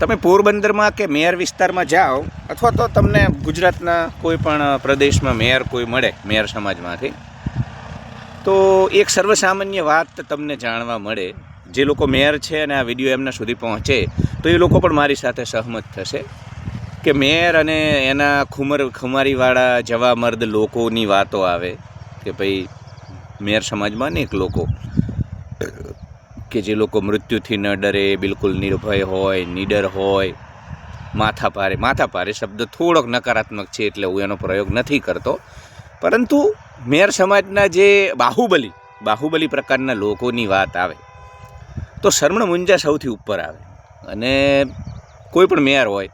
તમે પોરબંદરમાં કે મેયર વિસ્તારમાં જાઓ, અથવા તો તમને ગુજરાતના કોઈ પણ પ્રદેશમાં મેયર કોઈ મળે, મેયર સમાજમાંથી, તો એક સર્વસામાન્ય વાત તમને જાણવા મળે. જે લોકો મેયર છે અને આ વીડિયો એમના સુધી પહોંચે, તો એ લોકો પણ મારી સાથે સહમત થશે કે મેયર અને એના ખુમર ખુમારીવાળા જવા મર્દ લોકોની વાતો આવે કે ભાઈ મેયર સમાજમાં અનેક લોકો કે જે લોકો મૃત્યુથી ન ડરે, બિલકુલ નિર્ભય હોય, નિડર હોય માથા પારે માથા પારે શબ્દ થોડોક નકારાત્મક છે એટલે હું એનો પ્રયોગ નથી કરતો. પરંતુ મેયર સમાજના જે બાહુબલી બાહુબલી પ્રકારના લોકોની વાત આવે, તો શરમણ મુંજા સૌથી ઉપર આવે. અને કોઈ પણ મેયર હોય,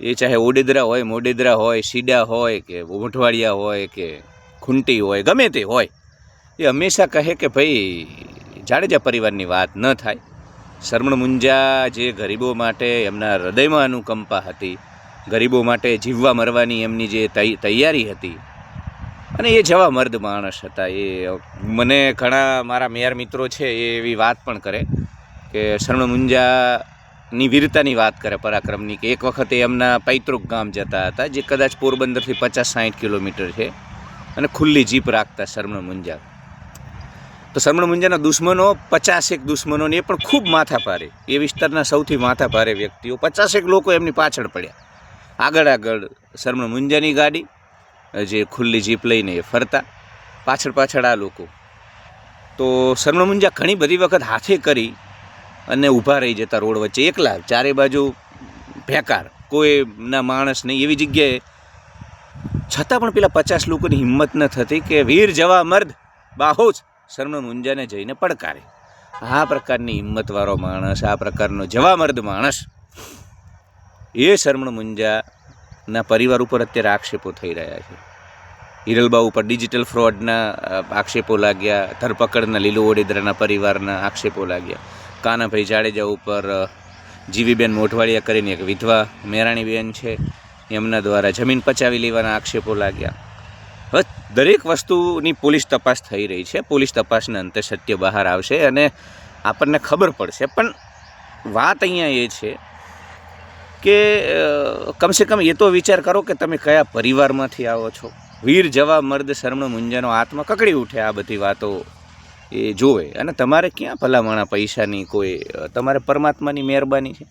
એ ચાહે ઓડેદરા હોય, મોડેદરા હોય સીડા હોય, કે મોઢવાડિયા હોય, કે ખુંટી હોય, ગમે તે હોય, એ હંમેશા કહે કે ભાઈ જાડેજા પરિવારની વાત ન થાય. શરમણ મુંજા જે ગરીબો માટે એમના હૃદયમાં અનુકંપા હતી, ગરીબો માટે જીવવા મરવાની એમની જે તૈયારી હતી, અને એ જવા મર્દ માણસ હતા. એ, મને ઘણા મારા મેયર મિત્રો છે એ એવી વાત પણ કરે કે શરમણ મુંજાની વીરતાની વાત કરે પરાક્રમની, કે એક વખતે એમના પૈતૃક ગામ જતા હતા, જે કદાચ પોરબંદરથી પચાસ સાઠ કિલોમીટર છે, અને ખુલ્લી જીપ રાખતા શરમણ મુંજા. તો શરમણ મુંજાના દુશ્મનો પચાસેક દુશ્મનોને એ પણ ખૂબ માથા પારે એ વિસ્તારના સૌથી માથા ભારે વ્યક્તિઓ. પચાસેક લોકો એમની પાછળ પડ્યા. આગળ આગળ શરમણ મુંજાની ગાડી, જે ખુલ્લી જીપ લઈને એ ફરતા. પાછળ પાછળ આ લોકો. તો શરમણ મુંજા ઘણી બધી વખત હાથે કરી અને ઊભા રહી જતા રોડ વચ્ચે એકલા, ચારે બાજુ ભેકાર. કોઈના માણસ નહીં. એવી જગ્યાએ છતાં પણ પેલા પચાસ લોકોની હિંમત ન થતી કે વીર જવા મર્દ બાહોજ શરમણ મુંજાને જઈને પડકારે. આ પ્રકારની હિંમતવાળો માણસ, આ પ્રકારનો જવામર્દ માણસ, એ શરમણ મુંજાના પરિવાર ઉપર અત્યારે આક્ષેપો થઈ રહ્યા છે. હિરલબા ઉપર ડિજિટલ ફ્રોડના આક્ષેપો લાગ્યા, ધરપકડના, લીલો ઓડેદરાના પરિવારના આક્ષેપો લાગ્યા. કાનાભાઈ જાડેજા ઉપર જીવીબેન મોઢવાડિયા કરીને એક વિધવા મેરાણીબેન છે, એમના દ્વારા જમીન પચાવી લેવાના આક્ષેપો લાગ્યા. હવે દરેક વસ્તુની પોલીસ તપાસ થઈ રહી છે. પોલીસ તપાસના અંતે સત્ય બહાર આવશે અને આપણને ખબર પડશે. પણ વાત અહીંયા એ છે કે કમસે કમ એ તો વિચાર કરો કે તમે કયા પરિવારમાંથી આવો છો. વીર જવા મર્દ શરમણ મુંજાનો આત્મા કકડી ઉઠે આ બધી વાતો એ જોવે. અને તમારે ક્યાં ભલામણા પૈસાની કોઈ તમારે પરમાત્માની મહેરબાની છે?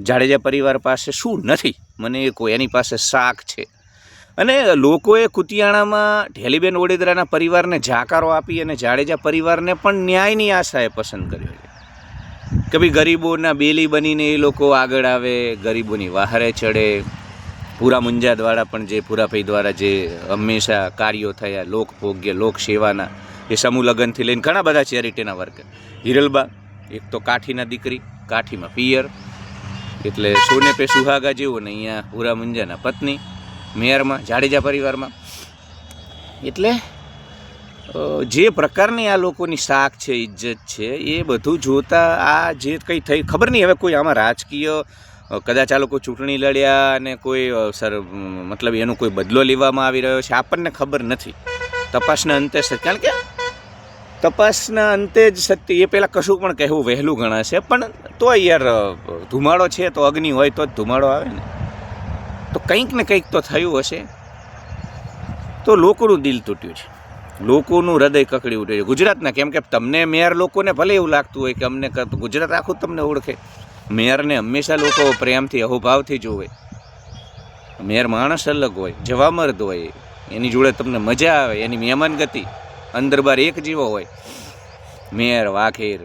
જાડેજા પરિવાર પાસે શું નથી? મને એ કોઈ, એની પાસે શાક છે. અને લોકોએ કુતિયાણામાં ઢેલીબેન ઓડેદરાના પરિવારને જાકારો આપી અને જાડેજા પરિવારને પણ ન્યાયની આશાએ પસંદ કર્યો છે. કે ભાઈ ગરીબોના બેલી બનીને એ લોકો આગળ આવે, ગરીબોની વાહરે ચડે. પૂરા મુંજા દ્વારા પણ જે પૂરાભાઈ દ્વારા જે હંમેશા કાર્યો થયા લોકભોગ્ય લોક સેવાના, એ સમૂહ લગ્નથી લઈને ઘણા બધા ચેરિટીના વર્ક હિરલબા, એક તો કાઠીના દીકરી, કાઠીમાં પિયર, એટલે સોને પે સુહાગા જેવું ને અહીંયા પૂરા મુંજાના પત્ની. મેયરમાં, જાડેજા પરિવારમાં. એટલે જે પ્રકારની આ લોકોની શાખ છે, ઇજ્જત છે, એ બધું જોતા આ જે કંઈ થઈ, ખબર નહીં હવે કોઈ આમાં રાજકીય કદાચ આ લોકો ચૂંટણી લડ્યા અને કોઈ સર, મતલબ એનો કોઈ બદલો લેવામાં આવી રહ્યો છે, આપણને ખબર નથી. તપાસના અંતે કારણ કે તપાસના અંતે જ સત્ય, એ પહેલાં કશું પણ કહેવું વહેલું ગણાશે, પણ તો યાર ધુમાડો છે, તો અગ્નિ હોય તો જ ધુમાડો આવે ને. તો કંઈક ને કંઈક તો થયું હશે. તો લોકોનું દિલ તૂટ્યું છે. લોકોનું હૃદય કકડી ઉઠ્યું છે ગુજરાતના કેમ કે તમને મેયર લોકોને ભલે એવું લાગતું હોય કે અમને ગુજરાત આખું તમને ઓળખે. મેયરને હંમેશા લોકો પ્રેમથી, અહોભાવથી જોવે. મેયર માણસ અલગ હોય જવા મર્દ હોય. એની જોડે તમને મજા આવે, એની મહેમાન ગતિ અંદર બાર એક જેવો હોય. મેયર, વાઘેર,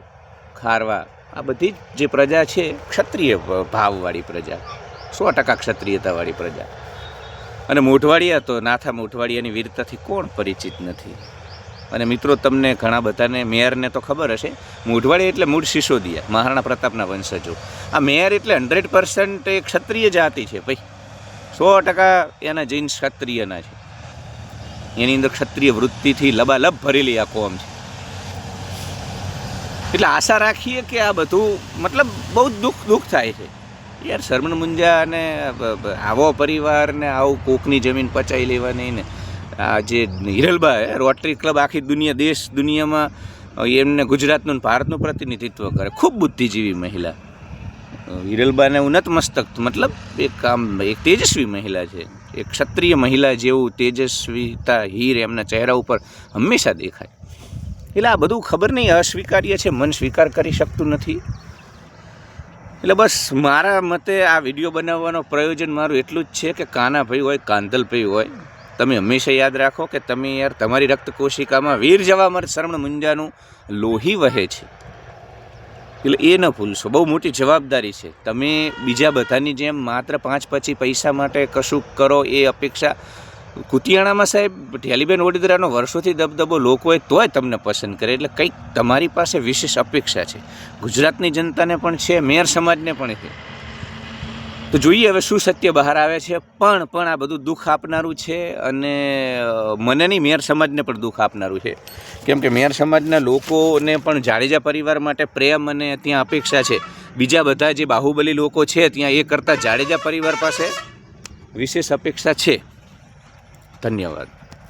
ખારવા, આ બધી જ જે પ્રજા છે, ક્ષત્રિય ભાવવાળી પ્રજા. સો ટકા ક્ષત્રિયતાવાળી પ્રજા. અને મોઢવાડિયા તો નાથા મોઢવાડિયાની વીરતાથી કોણ પરિચિત નથી? અને મિત્રો, તમને ઘણા બધાને, મેયરને તો ખબર હશે, મોઢવાડિયા એટલે મૂળ સિસોદિયા, મહારાણા પ્રતાપના વંશજો. આ મેયર એટલે હંડ્રેડ પર્સન્ટ એ ક્ષત્રિય જાતિ છે ભાઈ. સો ટકા એના જૈન ક્ષત્રિયના છે. એની અંદર ક્ષત્રિય વૃત્તિથી લબાલબ ભરેલી આ કોમ છે. એટલે આશા રાખીએ કે આ બધું, મતલબ બહુ દુઃખ દુઃખ થાય છે. યાર શરમણ મુંજા અને આવો પરિવાર ને આવું કોકની જમીન પચાવી લેવાની ને, આ જે હિરલબા રોટરી ક્લબ આખી દુનિયા, દેશ દુનિયામાં એમને ગુજરાતનું ભારતનું પ્રતિનિધિત્વ કરે. ખૂબ બુદ્ધિજીવી મહિલા. હિરલબાને ઉન્નત મસ્તક, મતલબ એક આમ એક તેજસ્વી મહિલા છે. એક ક્ષત્રિય મહિલા જેવું તેજસ્વીતા હીર એમના ચહેરા ઉપર હંમેશા દેખાય. એટલે આ બધું ખબર નહીં, અસ્વીકાર્ય છે, મન સ્વીકાર કરી શકતું નથી. એટલે બસ મારા મતે આ વીડિયો બનાવવાનો પ્રયોજન મારું એટલું જ છે કે કાનાભાઈ હોય કાંધલભાઈ હોય. તમે હંમેશા યાદ રાખો કે તમે યાર તમારી રક્ત કોશિકામાં વીર જવા મર શરમણ મુંજાનું લોહી વહે છે. એટલે એ ન ભૂલશો, બહુ મોટી જવાબદારી છે. તમે બીજા બધાની જેમ માત્ર પાંચ પછી પૈસા માટે કશું કરો એ અપેક્ષા કુતિયાણામાં સાહેબ, ઢેલીબેન વડોદરાનો વર્ષોથી દબદબો લોકોએ તોય તમને પસંદ કરે. એટલે કંઈક તમારી પાસે વિશેષ અપેક્ષા છે. ગુજરાતની જનતાને પણ છે, મેયર સમાજને પણ છે. તો જોઈએ હવે શું સત્ય બહાર આવે છે. પણ પણ આ બધું દુઃખ આપનારું છે અને મને નહીં, મેયર સમાજને પણ દુઃખ આપનારું છે. કેમ કે મેયર સમાજના લોકોને પણ જાડેજા પરિવાર માટે પ્રેમ અને ત્યાં અપેક્ષા છે. બીજા બધા જે બાહુબલી લોકો છે, ત્યાં એ કરતાં જાડેજા પરિવાર પાસે વિશેષ અપેક્ષા છે. धन्यवाद